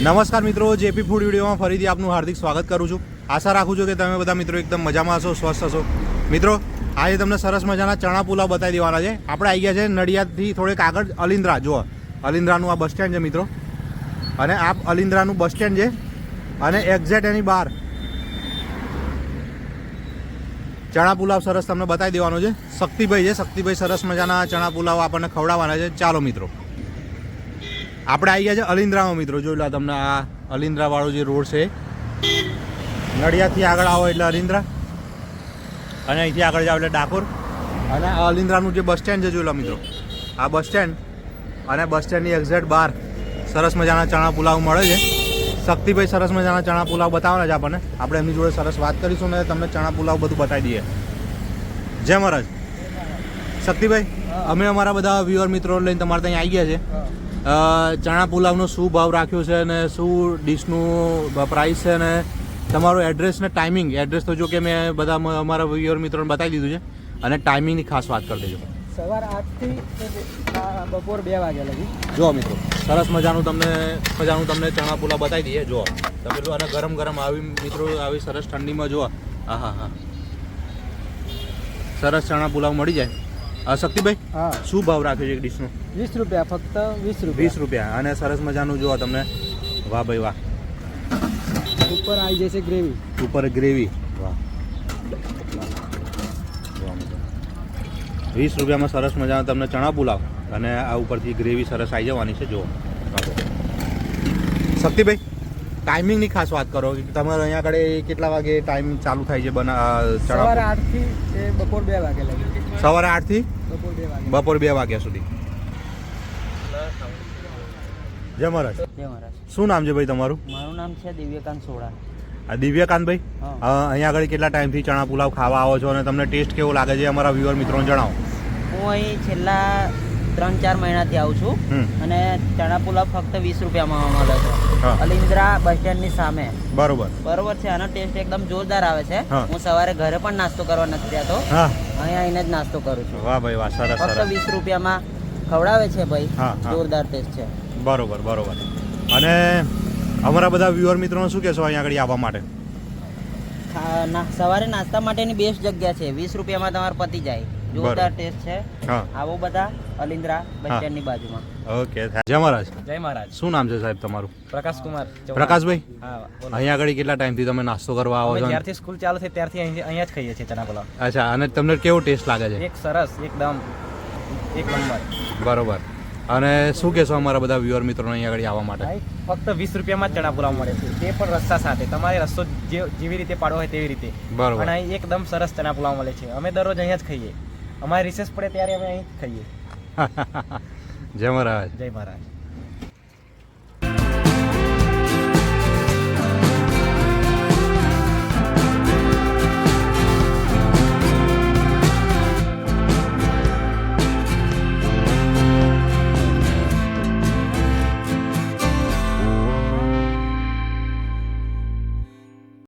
નમસ્કાર મિત્રો JP food વિડીયોમાં ફરીથી આપનું હાર્દિક સ્વાગત કરું છું. આશા રાખું છું કે તમે બધા મિત્રો એકદમ મજામાં હશો, સ્વસ્થ હશો. મિત્રો, આજે તમને સરસ મજાના ચણા પુલાવ બતાવી દેવાના છે. આપણે આવી ગયા છે નડિયાદથી થોડેક આગળ અલિન્દ્રા જુઓ અલિન્દ્રાનું આ બસ સ્ટેન્ડ છે મિત્રો. અને આ અલિન્દ્રાનું બસ સ્ટેન્ડ છે. અને એક્ઝેક્ટ એની બહાર ચણા પુલાવ સરસ તમને બતાવી દેવાનો છે. શક્તિભાઈ છે. શક્તિભાઈ સરસ મજાના ચણા પુલાવ આપણને ખવડાવવાના છે. ચાલો મિત્રો. આપણે આવી ગયા છે અલિન્દ્રામાં મિત્રો. જોઈ લો તમને આ અલિન્દ્રાવાળો જે રોડ છે. નડિયાદથી આગળ આવો એટલે અલિન્દ્રા અને અહીંથી આગળ જાઓ એટલે ડાકોર. અને આ અલિન્દ્રાનું જે બસ સ્ટેન્ડ છે જોઈ લો મિત્રો. આ બસ સ્ટેન્ડ અને બસ સ્ટેન્ડની એક્ઝેક્ટ બહાર સરસ મજાના ચણા પુલાવ મળે છે. શક્તિભાઈ સરસ મજાના ચણા પુલાવ બતાવવાના છે આપણને. આપણે એમની જોડે સરસ વાત કરીશું ને તમને ચણા પુલાવ બધું બતાવી દઈએ. જય મહારાજ. શક્તિભાઈ, અમે અમારા બધા વ્યુઅર મિત્રો લઈને તમારે ત્યાં આવી ગયા છે. ચણા પુલાવનો શું ભાવ રાખ્યો છે અને શું ડીશનું પ્રાઇસ છે અને તમારું એડ્રેસ ને ટાઈમિંગ એડ્રેસ તો જો કે મેં બધા અમારા વ્યુઅર મિત્રોને બતાવી દીધું છે. અને ટાઈમિંગની ખાસ વાત કરી દેજો. સવાર આઠથી બપોર બે વાગ્યા લગી. જો મિત્રો સરસ મજાનું તમને મજાનું તમને ચણા પુલાવ બતાવી દઈએ. જો તમે જો અને ગરમ ગરમ આવી મિત્રો આવી સરસ ઠંડીમાં જો હા હા હા સરસ ચણા પુલાવ મળી જાય. અ, શક્તિભાઈ? હા. શું ભાવ રાખ્યો છે એક ડીશનો વીસ રૂપિયા ફક્ત વીસ વીસ રૂપિયા. રૂપિયા અને સરસ મજાનું જો તમને. વાહ ભાઈ વાહ. ઉપર આવી જશે ગ્રેવી ઉપર ગ્રેવી વાહ. વીસ રૂપિયામાં સરસ મજાનો તમને ચણા પુલાવ અને આ ઉપરથી ગ્રેવી સરસ આવી જવાની છે જુઓ. શક્તિભાઈ ટાઈમિંગની ખાસ વાત કરો તમારે અહીંયા આગળ કેટલા વાગે ટાઈમ ચાલુ થાય છે બના ચણા સવારે આઠથી બપોર બે વાગે લગી. સવારે આઠથી બપોર બે વાગ્યા. સુધી. જય મહારાજ. શું નામ છે ભાઈ તમારું? મારું નામ છે દિવ્યકાંત સોડા આ દિવ્યકાંતભાઈ હા. અહીંયા આગળ કેટલા ટાઈમથી ચણા પુલાવ ખાવા આવો છો અને તમને ટેસ્ટ કેવો લાગે છે અમારા વ્યુઅર મિત્રોને જણાવો. હું અહીં છેલ્લા ત્રણ ચાર મહિનાથી આવું છું. અને ચણા પુલાવ ફક્ત વીસ રૂપિયામાં મળે છે. અલિન્દ્રા બસ સ્ટેન્ડની સામે. બરોબર. બરોબર છે આનો ટેસ્ટ એકદમ જોરદાર આવે છે. હું. સવારે ઘરે પણ નાસ્તો કરવા નથી જતો. અહીંયા આવીને જ નાસ્તો કરું છું. વાહ ભાઈ વાહ સરસ ફક્ત વીસ રૂપિયામાં ખવડાવે છે ભાઈ. જોરદાર ટેસ્ટ છે. બરોબર બરોબર. અને અમારા બધા વ્યુઅર મિત્રોને શું કહેશો અહીંયા આગળ આવવા માટે? સવારે નાસ્તા માટેની બેસ્ટ જગ્યા છે. વીસ રૂપિયામાં તમારે પતી જાય. જોરદાર ટેસ્ટ છે. આવો બધા અલિન્દ્રા બસની બાજુમાં. ઓકે જય મહારાજ. જય મહારાજ. શું નામ છે સાહેબ તમારું? પ્રકાશ કુમાર પ્રકાશભાઈ? હા અહીંયા આગળ કેટલા ટાઈમથી તમે નાસ્તો કરવા આવો છો જ્યારથી સ્કૂલ ચાલુ થઈ ત્યારથી અહીં અહીંયા જ ખાઈએ છીએ ચણા પુલાવ અચ્છા અને તમને કેવો ટેસ્ટ લાગે છે? એક સરસ એકદમ એક નંબર. બરોબર. અને શું કહેશો અમારા બધા વ્યુઅર મિત્રોને અહીંયા આગળ આવવા માટે? ફક્ત વીસ રૂપિયામાં જ ચણા પુલાવ મળે છે. તે પણ રસ્તા સાથે. તમારે રસ્તો જેવી રીતે પાડવો હોય તેવી રીતે. બરોબર. અને એકદમ સરસ ચણા પુલાવ મળે છે. અમે દરરોજ અહીંયા જ ખાઈએ. અમારે રિસેસ પડે ત્યારે અમે અહીં ખાઈએ. જય મહારાજ. જય મહારાજ.